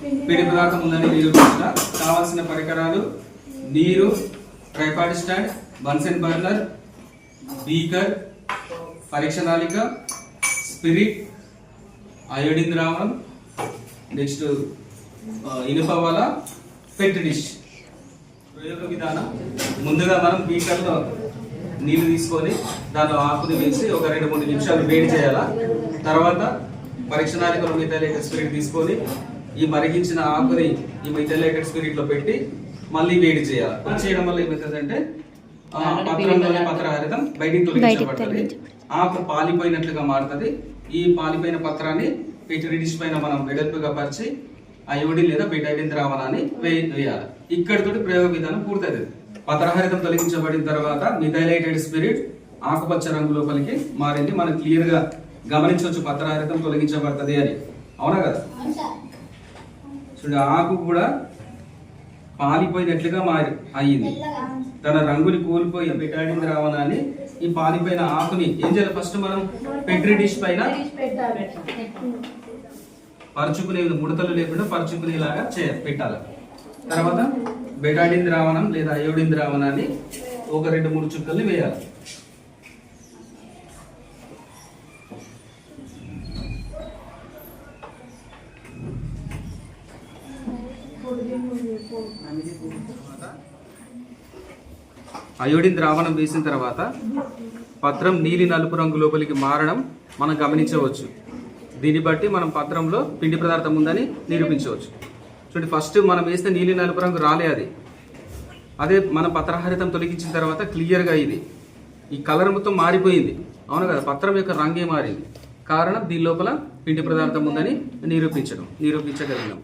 పిండి పదార్థం ఉందని నిరూపించిన కావాల్సిన పరికరాలు నీరు tripod stand Bunsen burner beaker పరీక్ష నాళిక స్పిరిట్ అయోడిన్ ద్రావణం నెక్స్ట్ ఇనుప వల పెట్ డిష్. ప్రయోగ విధానం ముందుగా మనం బీకర్లో నీళ్ళు తీసుకొని దానిలో ఆకుని వేసి ఒక రెండు మూడు నిమిషాలు వేడి చేయాలా? తర్వాత పరీక్ష నాళికలో మిథైలేటెడ్ స్పిరిట్ తీసుకొని ఈ మరిగించిన ఆకుని ఈ మిథైలేటెడ్ స్పిరిట్లో పెట్టి మళ్ళీ వేడి చేయాలి. చేయడం వల్ల ఏమవుతుందంటే ఆ, పత్రంలోని పత్రహారితం బయటికి తొలగించబడుతుంది. ఆకు పాలిపోయినట్లుగా మారుతుంది. ఈ పాలిపోయిన పత్రాన్ని డిష్ పైన మనం వెడల్పుగా పరిచి అయోడిన్ లేదా బెటైడిన్ ద్రావణాన్ని వే- వేయాలి. ఇక్కడితోటి ప్రయోగ విధానం పూర్తవుతుంది పత్రహరితం తొలగించబడిన తర్వాత మిథైలైటెడ్ స్పిరిట్ ఆకుపచ్చ రంగు లోపలికి మారింది. మనం క్లియర్గా గమనించవచ్చు పత్రహరితం తొలగించబడుతుంది అని. అవునా కదా? చూడండి ఆకు కూడా పాలిపోయినట్లుగా మారి అయ్యింది. తన రంగుని కోల్పోయి పెట్టాడింది రావణాన్ని. ఈ పాలిపోయిన ఆకుని ఏం చేయాలి ఫస్ట్ మనం? పెట్రీ డిష్ పైన పరుచుకునే ముడతలు లేకుండా పరుచుకునేలాగా చే పెట్టాలి. తర్వాత బెటాడిన్ ద్రావణం లేదా అయోడిన్ ద్రావణాన్ని ఒక రెండు మూడు చుక్కల్ని వేయాలి. అయోడిన్ ద్రావణం వేసిన తర్వాత పత్రం నీలి నలుపు రంగు లోపలికి మారడం మనం గమనించవచ్చు. దీన్ని బట్టి మనం పత్రంలో పిండి పదార్థం ఉందని నిరూపించవచ్చు. చూడండి ఫస్ట్ మనం వేస్తే నీలి నలుపు రంగు రాలే అది. అదే మన పత్రహరితం తొలగించిన తర్వాత క్లియర్గా ఇది. ఈ కలర్ మొత్తం మారిపోయింది. అవును కదా పత్రం యొక్క రంగే మారింది. కారణం దీని లోపల పిండి పదార్థం ఉందని నిరూపించడం నిరూపించగలిగినాం